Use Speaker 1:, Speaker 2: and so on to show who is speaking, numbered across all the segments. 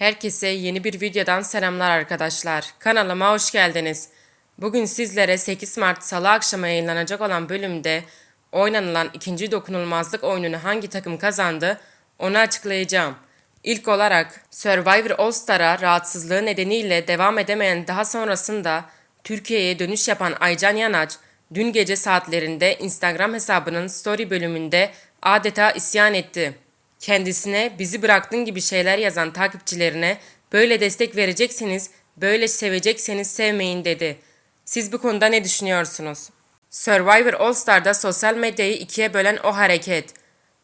Speaker 1: Herkese yeni bir videodan selamlar arkadaşlar. Kanalıma hoş geldiniz. Bugün sizlere 8 Mart Salı akşamı yayınlanacak olan bölümde oynanılan ikinci dokunulmazlık oyununu hangi takım kazandı onu açıklayacağım. İlk olarak Survivor All Star'a rahatsızlığı nedeniyle devam edemeyen daha sonrasında Türkiye'ye dönüş yapan Aycan Yanaç dün gece saatlerinde Instagram hesabının story bölümünde adeta isyan etti. Kendisine bizi bıraktın gibi şeyler yazan takipçilerine böyle destek verecekseniz, böyle sevecekseniz sevmeyin dedi. Siz bu konuda ne düşünüyorsunuz? Survivor All Star'da sosyal medyayı ikiye bölen o hareket.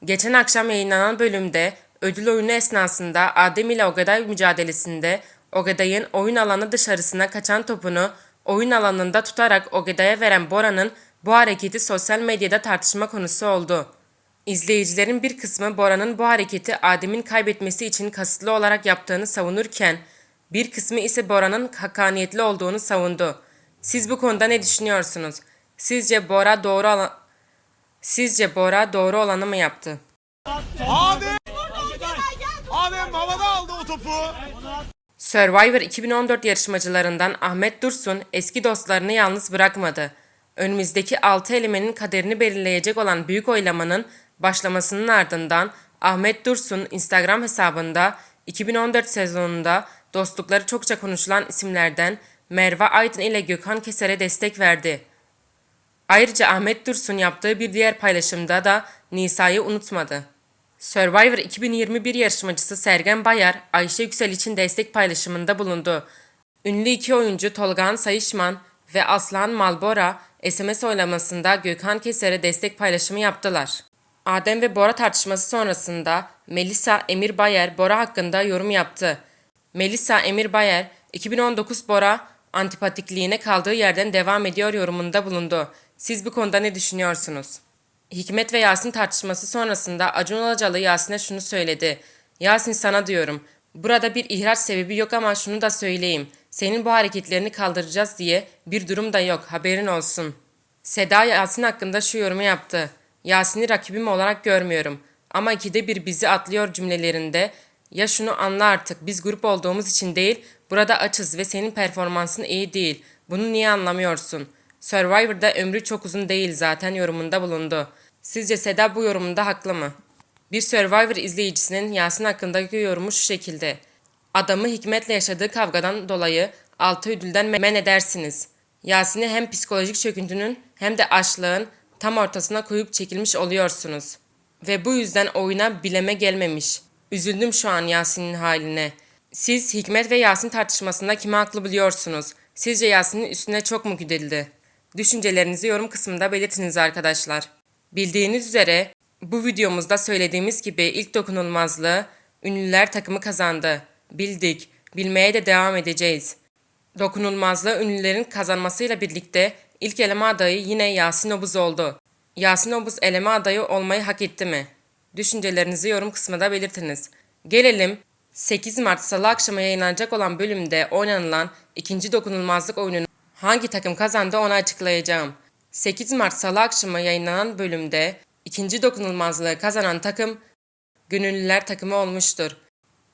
Speaker 1: Geçen akşam yayınlanan bölümde ödül oyunu esnasında Adem ile Ogaday mücadelesinde Ogaday'ın oyun alanı dışarısına kaçan topunu oyun alanında tutarak Ogaday'a veren Bora'nın bu hareketi sosyal medyada tartışma konusu oldu. İzleyicilerin bir kısmı Bora'nın bu hareketi Adem'in kaybetmesi için kasıtlı olarak yaptığını savunurken, bir kısmı ise Bora'nın hakkaniyetli olduğunu savundu. Siz bu konuda ne düşünüyorsunuz? Sizce Bora doğru olan Sizce Bora doğru olanı mı yaptı?
Speaker 2: Adem! Adem havada aldı o topu.
Speaker 1: Survivor 2014 yarışmacılarından Ahmet Dursun eski dostlarını yalnız bırakmadı. Önümüzdeki 6 elemenin kaderini belirleyecek olan büyük oylamanın başlamasının ardından Ahmet Dursun Instagram hesabında 2014 sezonunda dostlukları çokça konuşulan isimlerden Merve Aydın ile Gökhan Keser'e destek verdi. Ayrıca Ahmet Dursun yaptığı bir diğer paylaşımda da Nisa'yı unutmadı. Survivor 2021 yarışmacısı Sergen Bayar, Ayşe Yüksel için destek paylaşımında bulundu. Ünlü iki oyuncu Tolgan Sayışman ve Aslan Malbora SMS oylamasında Gökhan Keser'e destek paylaşımı yaptılar. Adem ve Bora tartışması sonrasında Melisa Emir Bayer Bora hakkında yorum yaptı. Melisa Emir Bayer, 2019 Bora antipatikliğine kaldığı yerden devam ediyor yorumunda bulundu. Siz bu konuda ne düşünüyorsunuz? Hikmet ve Yasin tartışması sonrasında Acun Ilıcalı Yasin'e şunu söyledi. Yasin sana diyorum. Burada bir ihraç sebebi yok ama şunu da söyleyeyim. Senin bu hareketlerini kaldıracağız diye bir durum da yok haberin olsun. Seda Yasin hakkında şu yorumu yaptı. Yasin'i rakibim olarak görmüyorum. Ama ikide bir bizi atlıyor cümlelerinde. Ya şunu anla artık biz grup olduğumuz için değil, burada açız ve senin performansın iyi değil. Bunu niye anlamıyorsun? Survivor'da ömrü çok uzun değil zaten yorumunda bulundu. Sizce Seda bu yorumunda haklı mı? Bir Survivor izleyicisinin Yasin hakkındaki yorumu şu şekilde. Adamı Hikmet'le yaşadığı kavgadan dolayı altı ödülden men edersiniz. Yasin'i hem psikolojik çöküntünün hem de açlığın tam ortasına koyup çekilmiş oluyorsunuz. Ve bu yüzden oyuna bileme gelmemiş. Üzüldüm şu an Yasin'in haline. Siz Hikmet ve Yasin tartışmasında kimi haklı biliyorsunuz? Sizce Yasin'in üstüne çok mu gidildi? Düşüncelerinizi yorum kısmında belirtiniz arkadaşlar. Bildiğiniz üzere bu videomuzda söylediğimiz gibi ilk dokunulmazlığı ünlüler takımı kazandı. Bildik, bilmeye de devam edeceğiz. Dokunulmazlığı ünlülerin kazanmasıyla birlikte ilk eleme adayı yine Yasin Obuz oldu. Yasin Obuz eleme adayı olmayı hak etti mi? Düşüncelerinizi yorum kısmında belirtiniz. Gelelim 8 Mart Salı akşamı yayınlanacak olan bölümde oynanılan ikinci dokunulmazlık oyununu hangi takım kazandı onu açıklayacağım. 8 Mart Salı akşamı yayınlanan bölümde ikinci dokunulmazlığı kazanan takım gönüllüler takımı olmuştur.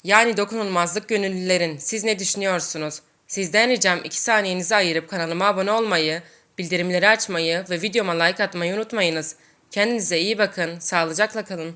Speaker 1: Yani dokunulmazlık gönüllülerin. Siz ne düşünüyorsunuz? Sizden ricam 2 saniyenizi ayırıp kanalıma abone olmayı, bildirimleri açmayı ve videoma like atmayı unutmayınız. Kendinize iyi bakın, sağlıcakla kalın.